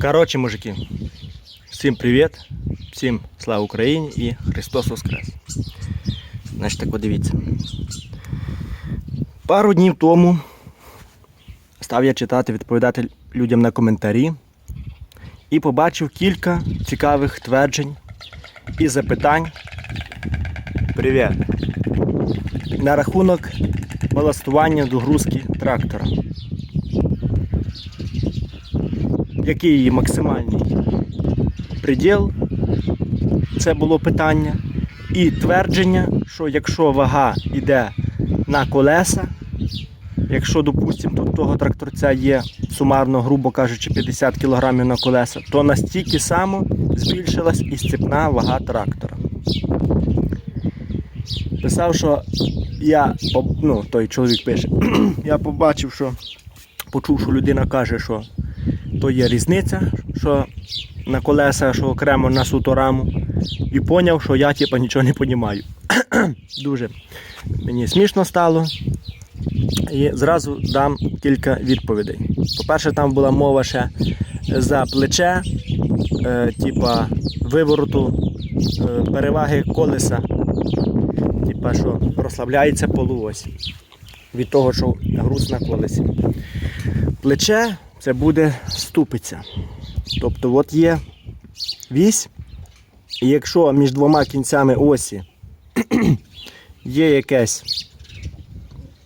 Коротше, мужики, всім привіт, всім слава Україні і Христос Воскрес. Значить, так от дивіться. Пару днів тому став я читати, відповідати людям на коментарі і побачив кілька цікавих тверджень і запитань. Привіт! На рахунок баластування догрузки трактора. Який її максимальний приділ? Це було питання. І твердження, що якщо вага йде на колеса, якщо, допустимо, тут того тракторця є сумарно, грубо кажучи, 50 кг на колеса, то настільки само збільшилась і сцепна вага трактора. Писав, що я, ну, той чоловік пише, я побачив, що почув, що людина каже, що то є різниця, що на колеса, що окремо на сутораму. І поняв, що я типа нічого не розумію. Дуже мені смішно стало. І зразу дам кілька відповідей. По-перше, там була мова ще за плече, е, типа вивороту е, переваги колеса, типа що розслабляється полуось від того, що груз на колесі. Плече це буде ступиця. Тобто от є вісь, і якщо між двома кінцями осі є якесь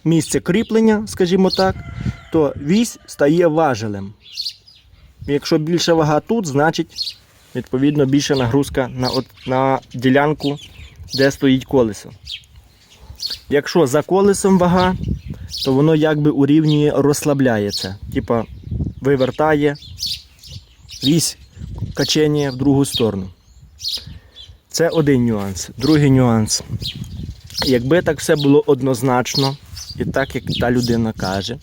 місце кріплення, скажімо так, то вісь стає важелем. Якщо більша вага тут, значить відповідно більша нагрузка на, на ділянку, де стоїть колесо. Якщо за колесом вага, то воно якби урівнює, розслабляється. Типа вивертає вісь качення в другу сторону. Це один нюанс. Другий нюанс. Якби так все було однозначно, і так як та людина каже,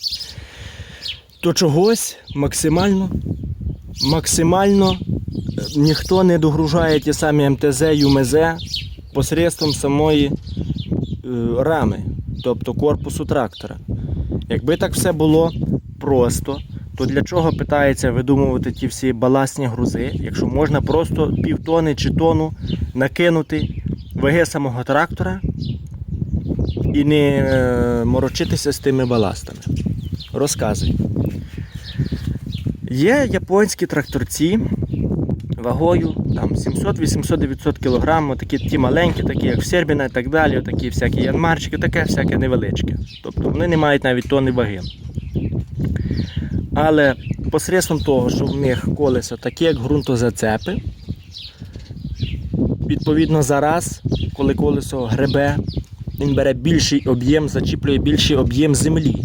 то чогось максимально, максимально е, ніхто не догружає ті самі МТЗ, ЮМЗ посредством самої рами, тобто корпусу трактора. Якби так все було просто, то для чого питається видумувати ті всі баласні грузи, якщо можна просто півтони чи тону накинути ваги самого трактора і не е, морочитися з тими баластами. Розказуй. Є японські тракторці вагою там 700, 800, 900 кг, такі ті маленькі, такі як в Сербіна і так далі, такі всякі янмарчики, таке всяке невеличке. Тобто вони не мають навіть тонни ваги. Але посредством того, що в них колеса такі, як ґрунтозацепи, відповідно зараз, коли колесо гребе, він бере більший об'єм, зачіплює більший об'єм землі,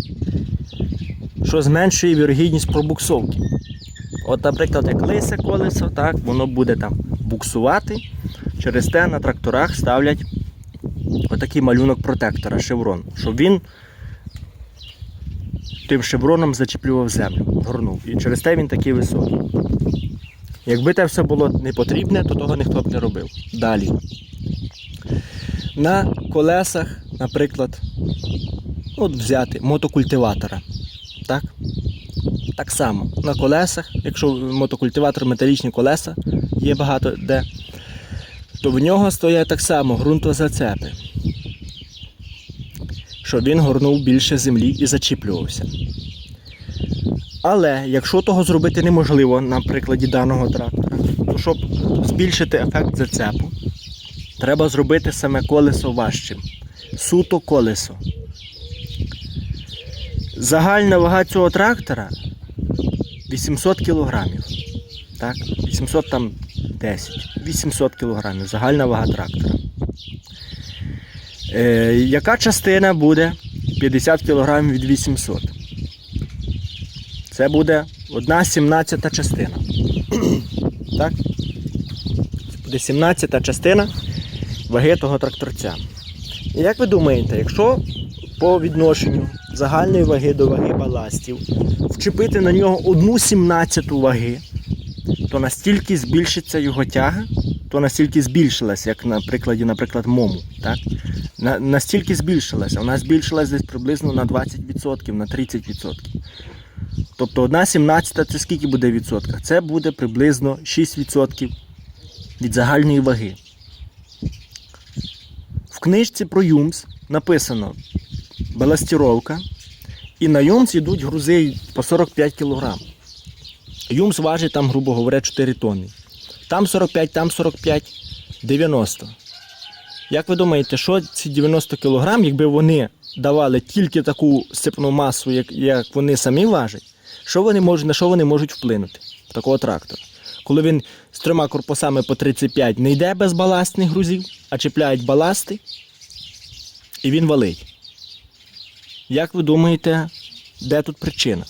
що зменшує вірогідність пробуксовки. От, наприклад, як лисе колесо, так, воно буде там буксувати. Через те на тракторах ставлять отакий малюнок протектора, шеврон, щоб він тим шевроном зачіплював землю, горнув. І через те він такий високий. Якби те все було не потрібне, то того ніхто б не робив. Далі. На колесах, наприклад, от взяти мотокультиватора. Так? Так само на колесах, якщо мотокультиватор металічні колеса, є багато де, то в нього стоять так само ґрунтозацепи, щоб він горнув більше землі і зачіплювався. Але якщо того зробити неможливо на прикладі даного трактора, то щоб збільшити ефект зацепу, треба зробити саме колесо важчим. Суто колесо. Загальна вага цього трактора 800 кілограмів. Так? 800 там 10. 800 кілограмів. Загальна вага трактора. Е, яка частина буде 50 кілограмів від 800? Це буде 1 17 частина. так? Це буде 17 частина ваги того тракторця. І як ви думаєте, якщо по відношенню загальної ваги до ваги баластів вчепити на нього одну 17 ваги, то настільки збільшиться його тяга, то настільки збільшилась, як на прикладі, наприклад, мому. Так? На, настільки збільшилася. Вона збільшилась десь приблизно на 20%, на 30%. Тобто 1 17 це скільки буде в відсотках? Це буде приблизно 6% від загальної ваги. В книжці про ЮМС написано баластіровка, і на ЮМС йдуть грузи по 45 кг. ЮМС важить там, грубо говоря, 4 тонни. Там 45, там 45, 90. Як ви думаєте, що ці 90 кг, якби вони давали тільки таку сипну масу, як, як вони самі важать, що вони можуть, на що вони можуть вплинути такого трактора? Коли він з трьома корпусами по 35 не йде без баластних грузів, а чіпляють баласти, і він валить. Як ви думаєте, де тут причина?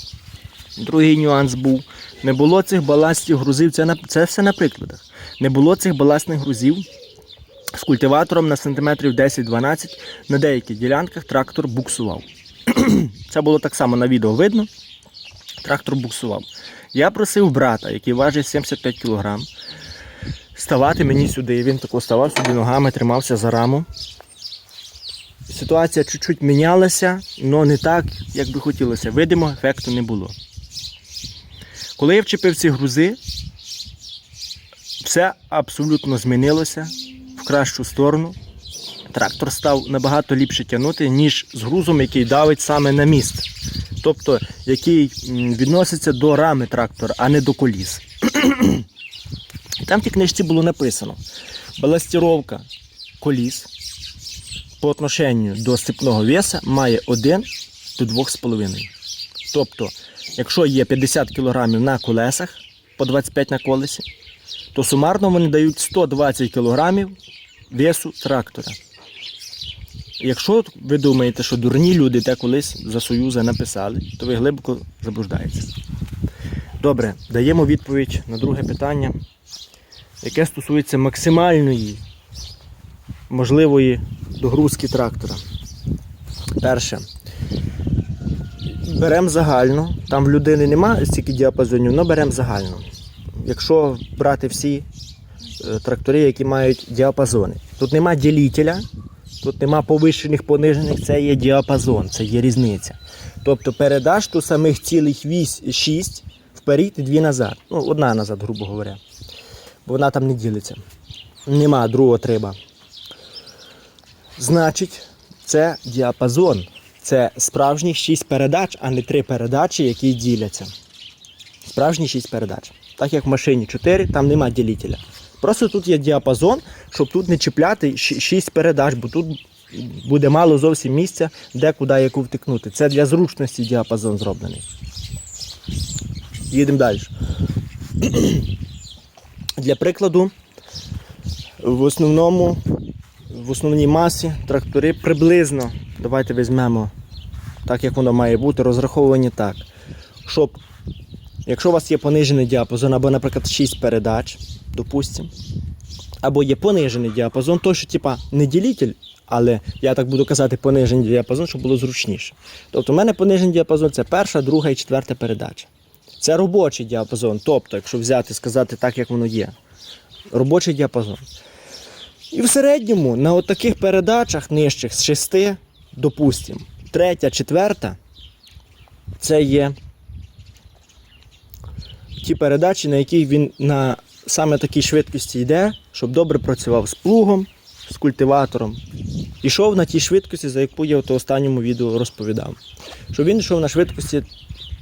Другий нюанс був: не було цих баластів грузів, це, це все на прикладах. Не було цих баластних грузів з культиватором на сантиметрів 10-12. На деяких ділянках трактор буксував. Це було так само на відео видно. Трактор буксував. Я просив брата, який важить 75 кг, ставати мені сюди. Він тако ставав сюди ногами, тримався за раму. Ситуація чуть-чуть мінялася, але не так, як би хотілося. Видимо, ефекту не було. Коли я вчепив ці грузи, все абсолютно змінилося в кращу сторону. Трактор став набагато ліпше тягнути, ніж з грузом, який давить саме на міст. Тобто, який відноситься до рами трактора, а не до коліс. Там в тій книжці було написано: баластіровка коліс по отношенню до степного веса має 1 до 2,5. Тобто, якщо є 50 кг на колесах по 25 на колесі, то сумарно вони дають 120 кг весу трактора. Якщо ви думаєте, що дурні люди те колись за Союза написали, то ви глибоко заблуждаєтеся. Добре, даємо відповідь на друге питання, яке стосується максимальної можливої догрузки трактора. Перше. Беремо загально. Там в людини немає стільки діапазонів, але беремо загально. Якщо брати всі е, трактори, які мають діапазони. Тут нема ділителя, тут нема повищених, понижених, це є діапазон, це є різниця. Тобто передач то самих цілих 6 вперед і дві назад. Ну, одна назад, грубо говоря. Бо вона там не ділиться. Нема другого треба. Значить, це діапазон. Це справжніх 6 передач, а не 3 передачі, які діляться. Справжні 6 передач. Так як в машині 4, там нема ділителя. Просто тут є діапазон, щоб тут не чіпляти 6 передач, бо тут буде мало зовсім місця, де куди яку втикнути. Це для зручності діапазон зроблений. Їдемо далі. Для прикладу, в основному, в основній масі трактори приблизно, давайте візьмемо так, як воно має бути, розраховані так, щоб Якщо у вас є понижений діапазон, або, наприклад, 6 передач, допустимо, або є понижений діапазон, то що типа не ділитель, але я так буду казати понижений діапазон, щоб було зручніше. Тобто, у мене понижений діапазон це перша, друга і четверта передача. Це робочий діапазон, тобто, якщо взяти сказати так, як воно є. Робочий діапазон. І в середньому на от таких передачах нижчих з 6, допустимо, третя, четверта, це є ті передачі, на яких він на саме такій швидкості йде, щоб добре працював з плугом, з культиватором. Ішов на тій швидкості, за яку я в останньому відео розповідав. Щоб він йшов на швидкості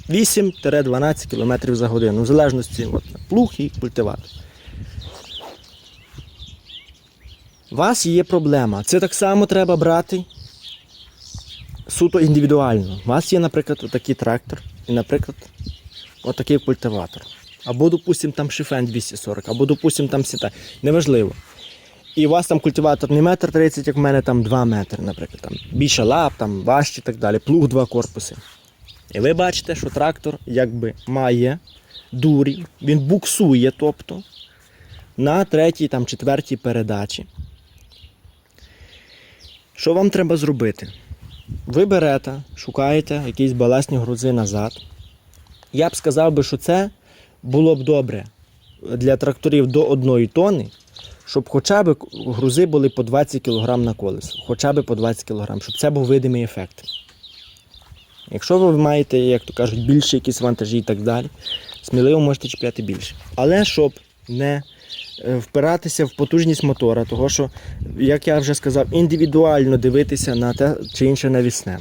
8-12 км за годину, в залежності от, плуг і культиватор. У вас є проблема. Це так само треба брати суто індивідуально. У вас є, наприклад, отакий трактор і, наприклад, отакий культиватор. Або, допустимо, там шифен 240, або, допустимо, там сіта. Неважливо. І у вас там культиватор не метр 30, як в мене там 2 метри, наприклад. Там більше лап, там важче і так далі. Плуг два корпуси. І ви бачите, що трактор якби має дурі, він буксує, тобто, на третій, там, четвертій передачі. Що вам треба зробити? Ви берете, шукаєте якісь баласні грузи назад. Я б сказав би, що це було б добре для тракторів до 1 тонни, щоб хоча б грузи були по 20 кг на колесо. Хоча б по 20 кг, щоб це був видимий ефект. Якщо ви маєте, як то кажуть, більше якісь вантажі і так далі, сміливо можете чіпляти більше. Але щоб не впиратися в потужність мотора, того що, як я вже сказав, індивідуально дивитися на те чи інше навісне.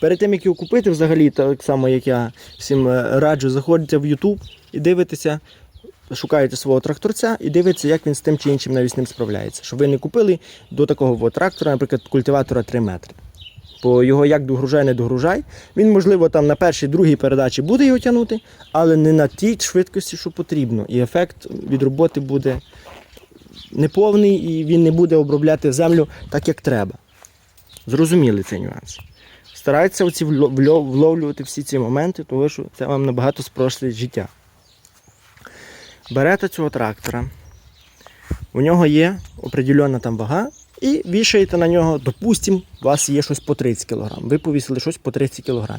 Перед тим, як його купити, взагалі, так само як я всім е, раджу, заходите в YouTube і дивитеся, шукаєте свого тракторця і дивитеся, як він з тим чи іншим навісним справляється. Щоб ви не купили до такого трактора, наприклад, культиватора 3 метри. Бо його як догружай, не догружай. Він, можливо, там на першій, другій передачі буде його тягнути, але не на тій швидкості, що потрібно. І ефект від роботи буде неповний і він не буде обробляти землю так, як треба. Зрозуміли цей нюанс. Старайтеся оці вло- вло- вловлювати всі ці моменти, тому що це вам набагато спростить життя. Берете цього трактора, у нього є определенна там вага, і вішаєте на нього, допустимо, у вас є щось по 30 кг. Ви повісили щось по 30 кг.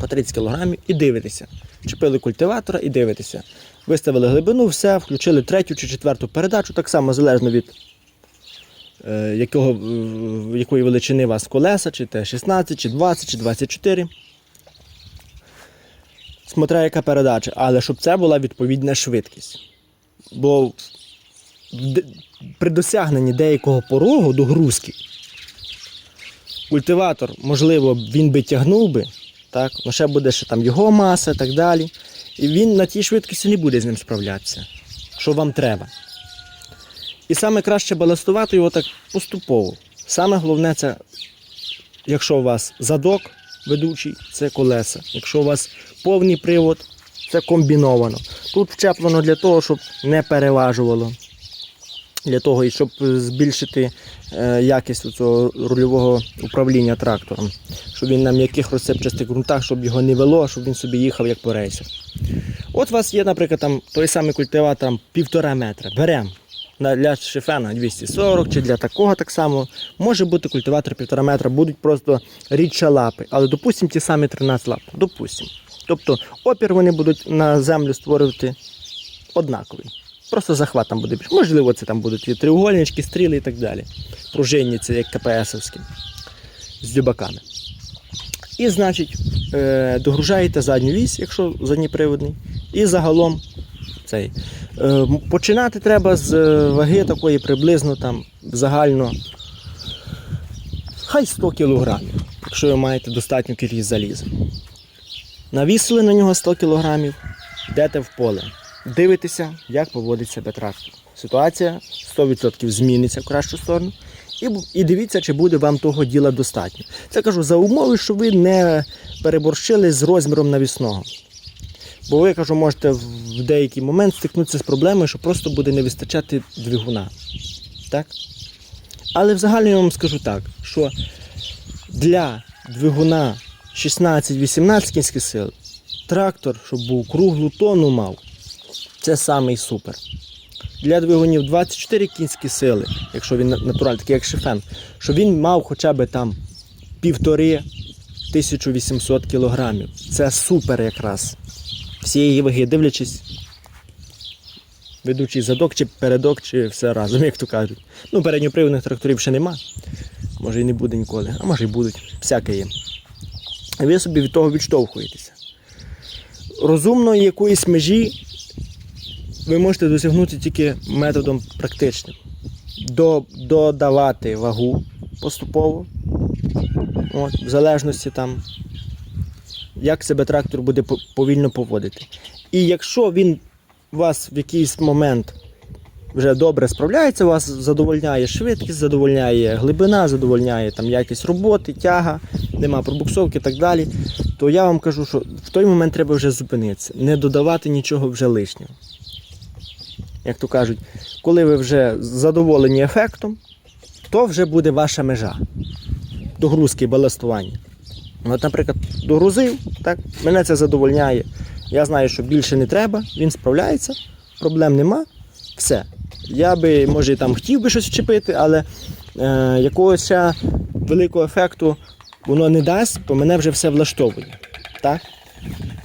По 30 кг і дивитеся. Чепили культиватора і дивитеся. Виставили глибину, все, включили третю чи четверту передачу, так само залежно від е, якого, е, якої величини у вас колеса, чи Т16, чи 20, чи 24. Смотря яка передача, але щоб це була відповідна швидкість. Бо при досягненні деякого порогу до грузки культиватор, можливо, він би тягнув би, так, але ще буде ще там його маса і так далі. І він на тій швидкості не буде з ним справлятися, що вам треба. І саме краще баластувати його так поступово. Саме головне це, якщо у вас задок ведучий, це колеса. Якщо у вас повний привод, це комбіновано. Тут вчеплено для того, щоб не переважувало. Для того, і щоб збільшити е, якість цього рульового управління трактором, щоб він на м'яких розсипчастих ґрунтах, щоб його не вело, щоб він собі їхав як по рейсах. От у вас є, наприклад, там той самий культиватор півтора метра. Беремо для шифена 240 чи для такого так само. Може бути культиватор півтора метра, будуть просто рідше лапи, але допустимо ті самі 13 лап. Допустимо. Тобто опір вони будуть на землю створювати однаковий. Просто захват там буде більше. Можливо, це там будуть і треугольнички, стріли і так далі. Пружинні, це як КПСовські з дюбаками. І, значить, е, догружаєте задню вісь, якщо задніприводний, і загалом цей. Е, починати треба з е, ваги такої приблизно там загально хай 100 кг, якщо ви маєте достатню кількість заліза. Навісили на нього 100 кг, йдете в поле. Дивитеся, як поводить себе трактор. Ситуація 100% зміниться в кращу сторону. І, і дивіться, чи буде вам того діла достатньо. Це кажу за умови, що ви не переборщили з розміром навісного. Бо ви кажу, можете в деякий момент стикнутися з проблемою, що просто буде не вистачати двигуна. Так? Але в загальному я вам скажу так, що для двигуна 16-18 кінських сил трактор, щоб був круглу тонну мав, це самий супер. Для двигунів 24 кінські сили, якщо він натуральний, такий як шифен, щоб він мав хоча б там півтори 1800 кілограмів. Це супер якраз. Всієї ваги, дивлячись, ведучий задок чи передок, чи все разом, як то кажуть. Ну, передньоприводних тракторів ще нема. Може і не буде ніколи, а може і будуть. Всяке є. Ви собі від того відштовхуєтеся. Розумної якоїсь межі ви можете досягнути тільки методом практичним. До, додавати вагу поступово, от, в залежності там, як себе трактор буде повільно поводити. І якщо він вас в якийсь момент вже добре справляється, вас задовольняє швидкість, задовольняє глибина, задовольняє там, якість роботи, тяга, нема пробуксовки і так далі, то я вам кажу, що в той момент треба вже зупинитися, не додавати нічого вже лишнього. Як то кажуть, коли ви вже задоволені ефектом, то вже буде ваша межа догрузки баластування. От, наприклад, догрузив, так, мене це задовольняє. Я знаю, що більше не треба, він справляється, проблем нема. Все. Я би, може, там хотів би щось вчепити, але е, якогось великого ефекту воно не дасть, то мене вже все влаштовує. Так?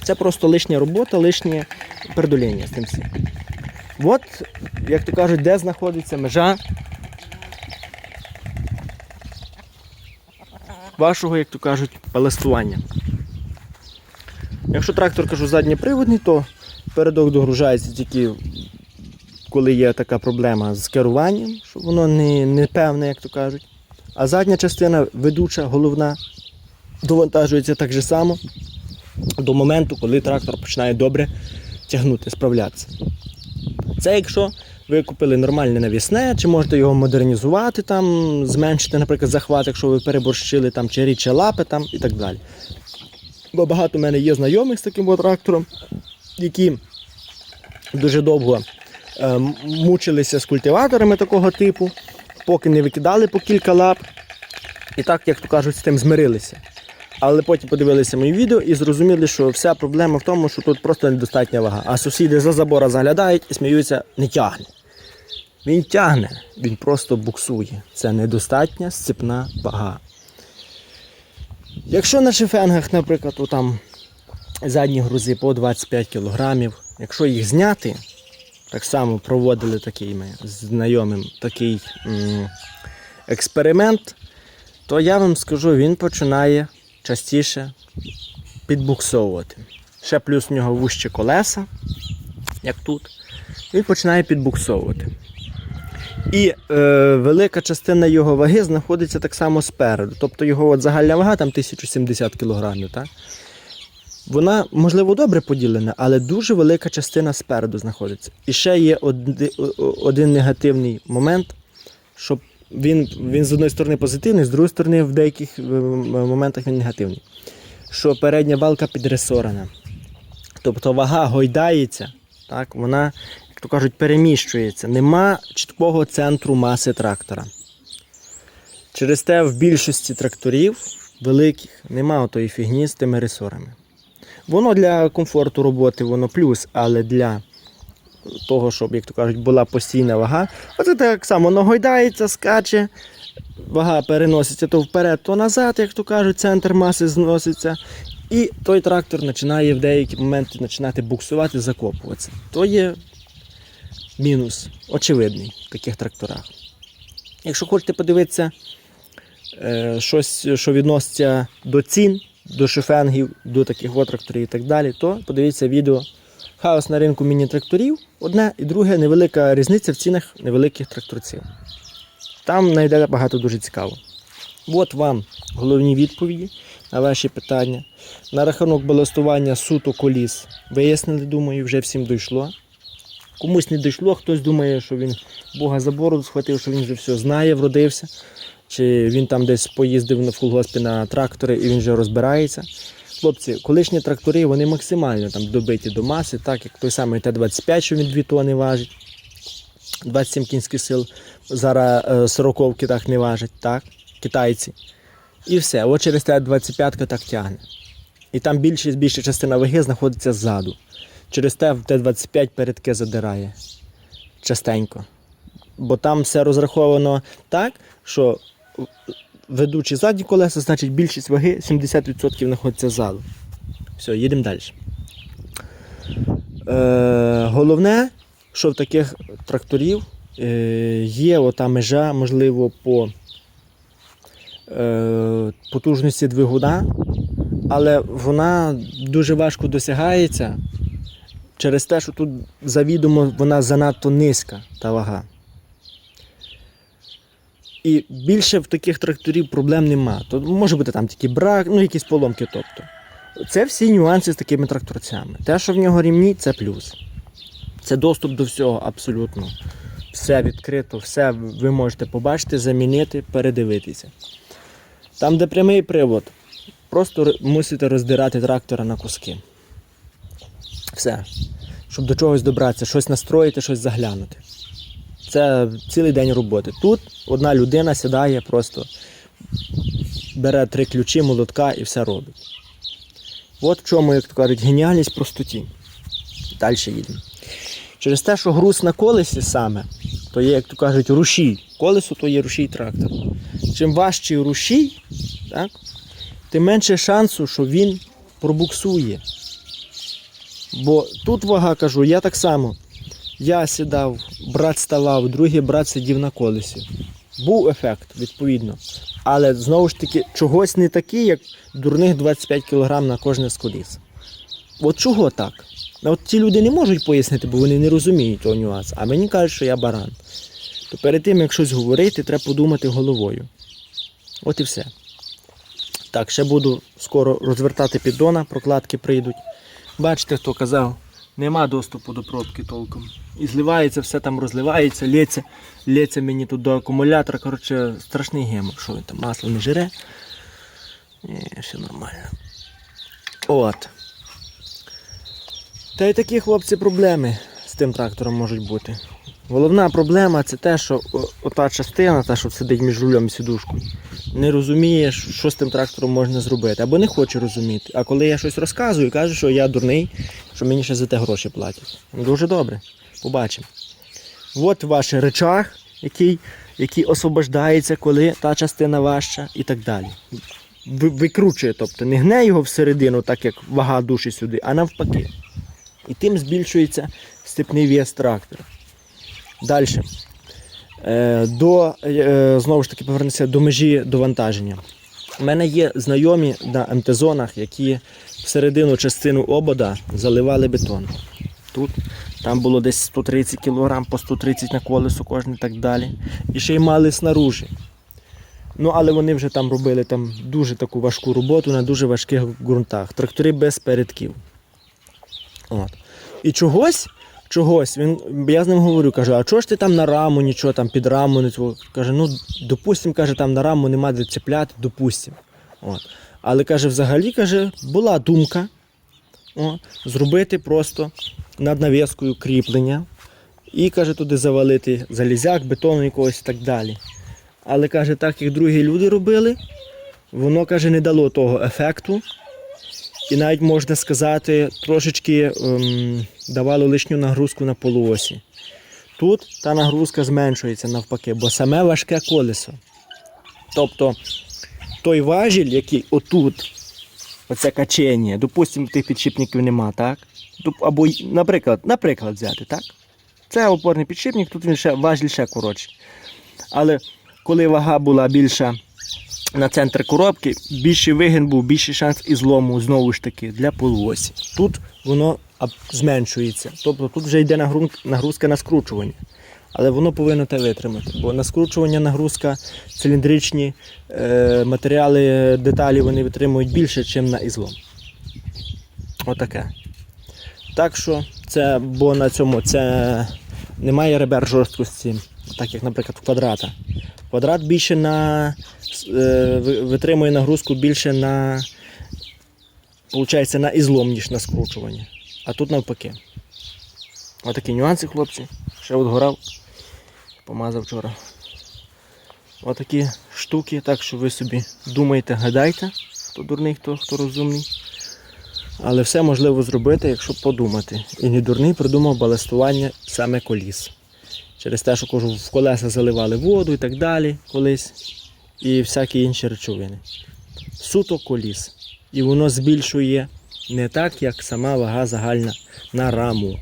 Це просто лишня робота, лишнє передоління з тим всім. От, як то кажуть, де знаходиться межа вашого, як то кажуть, баластування. Якщо трактор кажу задньоприводний, то передок догружається тільки коли є така проблема з керуванням, що воно не, не певне, як то кажуть. А задня частина ведуча, головна, довантажується так же само до моменту, коли трактор починає добре тягнути, справлятися. Це якщо ви купили нормальне навісне, чи можете його модернізувати, там, зменшити, наприклад, захват, якщо ви переборщили там, чи рідче лапи там, і так далі. Бо багато в мене є знайомих з таким трактором, які дуже довго е, мучилися з культиваторами такого типу, поки не викидали по кілька лап. І так, як то кажуть, з тим змирилися. Але потім подивилися мої відео і зрозуміли, що вся проблема в тому, що тут просто недостатня вага. А сусіди за забора заглядають і сміються, не тягне. Він тягне, він просто буксує. Це недостатня сцепна вага. Якщо на шифенгах, наприклад, там задні грузи по 25 кг, якщо їх зняти, так само проводили такий ми знайомим такий експеримент, то я вам скажу, він починає частіше підбуксовувати. Ще плюс в нього вужчі колеса, як тут. Він починає підбуксовувати. І е, велика частина його ваги знаходиться так само спереду. Тобто його от загальна вага там 1070 кг. Так? Вона, можливо, добре поділена, але дуже велика частина спереду знаходиться. І ще є оди- один негативний момент, що він, він з одної сторони позитивний, з другої сторони, в деяких е, моментах він негативний. Що передня балка підресорена. Тобто вага гойдається, так, вона, як то кажуть, переміщується. Нема чіткого центру маси трактора. Через те в більшості тракторів великих нема тої фігні з тими ресорами. Воно для комфорту роботи, воно плюс, але для того, щоб, як то кажуть, була постійна вага, оце так само воно гойдається, скаче, вага переноситься то вперед, то назад, як то кажуть, центр маси зноситься. І той трактор починає в деякі моменти починати буксувати, закопуватися. То є мінус, очевидний в таких тракторах. Якщо хочете подивитися е, щось, що відноситься до цін, до шифенгів, до таких тракторів і так далі, то подивіться відео Хаос на ринку міні-тракторів. Одне і друге невелика різниця в цінах невеликих тракторців. Там знайде багато дуже цікаво. От вам головні відповіді на ваші питання. На рахунок баластування суто коліс вияснили, думаю, вже всім дійшло. Комусь не дійшло, хтось думає, що він Бога за бороду схватив, що він вже все знає, вродився. Чи він там десь поїздив на фулгоспі на трактори і він вже розбирається. Хлопці, колишні трактори вони максимально там добиті до маси, так як той самий Т-25, що він 2 тони важить. 27 кінських сил. Зараз е, сороковки так не важать, так? Китайці. І все. От через Т-25 так тягне. І там більше, більша частина ваги знаходиться ззаду. Через те в Т-25 передки задирає частенько. Бо там все розраховано так, що ведучі задні колеса, значить більшість ваги 70% знаходиться ззаду. Все, їдемо далі. Е, головне, що в таких тракторів е, є ота межа, можливо, по е, потужності двигуна, але вона дуже важко досягається через те, що тут завідомо вона занадто низька та вага. І більше в таких тракторів проблем нема. То може бути там тільки брак, ну якісь поломки. Тобто. Це всі нюанси з такими тракторцями. Те, що в нього рівні, це плюс. Це доступ до всього абсолютно. Все відкрито, все ви можете побачити, замінити, передивитися. Там, де прямий привод, просто мусите роздирати трактора на куски. Все. Щоб до чогось добратися, щось настроїти, щось заглянути. Це цілий день роботи. Тут одна людина сідає, просто бере три ключі, молотка і все робить. От в чому, як то кажуть, геніальність простоті. Далі їдемо. Через те, що груз на колесі саме, то є, як то кажуть, рушій. Колесо то є рушій трактора. Чим важчий рушій, так, тим менше шансу, що він пробуксує. Бо тут вага кажу, я так само. Я сідав, брат ставав, другий брат сидів на колесі. Був ефект, відповідно. Але знову ж таки, чогось не такий, як дурних 25 кг на кожне з коліс. от чого так? От ті люди не можуть пояснити, бо вони не розуміють того нюансу. А мені кажуть, що я баран. То перед тим, як щось говорити, треба подумати головою. От і все. Так, ще буду скоро розвертати піддона, прокладки прийдуть. Бачите, хто казав, нема доступу до пробки толком. І зливається, все там розливається, лється, лється мені тут до акумулятора. Коротше, страшний гемор. Що він там, масло не жире. Ні, все нормально. От. Та й такі хлопці проблеми з тим трактором можуть бути. Головна проблема це те, що ота частина, та, що сидить між рулем і сідушкою, не розуміє, що з тим трактором можна зробити, або не хоче розуміти. А коли я щось розказую, каже, що я дурний, що мені ще за те гроші платять. Ну, Дуже добре. Побачимо. От ваш речах, який, який освобождається, коли та частина важча і так далі. Ви- Викручує, тобто не гне його всередину, так як вага душі сюди, а навпаки. І тим збільшується степний вес трактора. Далі. Е, до, е, знову ж таки, повернемося до межі довантаження. У мене є знайомі на МТ-зонах, які всередину частину обода заливали бетон. Тут там було десь 130 кг по 130 на колесо кожне і так далі. І ще й мали снаружи. Ну, але вони вже там робили там дуже таку важку роботу на дуже важких ґрунтах. Трактори без передків. От. І чогось, чогось, він, я з ним говорю, кажу, а чого ж ти там на раму нічого там під раму не цього? Каже, ну допустим, каже, там на раму нема де цепляти, допустим. От. Але каже, взагалі каже, була думка о, зробити просто над навіскою кріплення і каже, туди завалити залізяк, бетону якогось і так далі. Але каже, так як другі люди робили, воно каже, не дало того ефекту. І навіть можна сказати, трошечки ем, давало лишню нагрузку на полуосі. Тут та нагрузка зменшується навпаки, бо саме важке колесо. Тобто той важіль, який отут, оце качення, допустимо, тих підшипників нема, так? Або, наприклад, наприклад, взяти, так? Це опорний підшипник, тут він ще важіль ще коротший. Але коли вага була більша на центр коробки, більший вигін був, більший шанс і злому знову ж таки для полуосі. Тут воно зменшується. Тобто тут вже йде нагрузка на скручування. Але воно повинно те витримати. Бо на скручування нагрузка, циліндричні е, матеріали, деталі вони витримують більше, ніж на ізлом. Отаке. Так що це, бо на цьому це немає ребер жорсткості, так як, наприклад, квадрата. Квадрат більше на витримує нагрузку більше на, получається, на ізлом, ніж на скручування. А тут навпаки. Отакі нюанси, хлопці. Ще от горав. Помазав вчора. Отакі штуки, так що ви собі думаєте, гадайте, хто дурний, хто, хто розумний. Але все можливо зробити, якщо подумати. І не дурний придумав баластування саме коліс. Через те, що в колеса заливали воду і так далі колись. І всякі інші речовини. Суто коліс. І воно збільшує не так, як сама вага загальна на раму.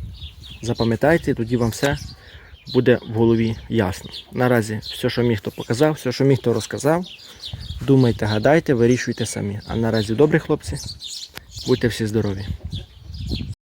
Запам'ятайте, тоді вам все буде в голові ясно. Наразі все, що міг, то показав, все, що міг, то розказав. Думайте, гадайте, вирішуйте самі. А наразі добрі хлопці. Будьте всі здорові.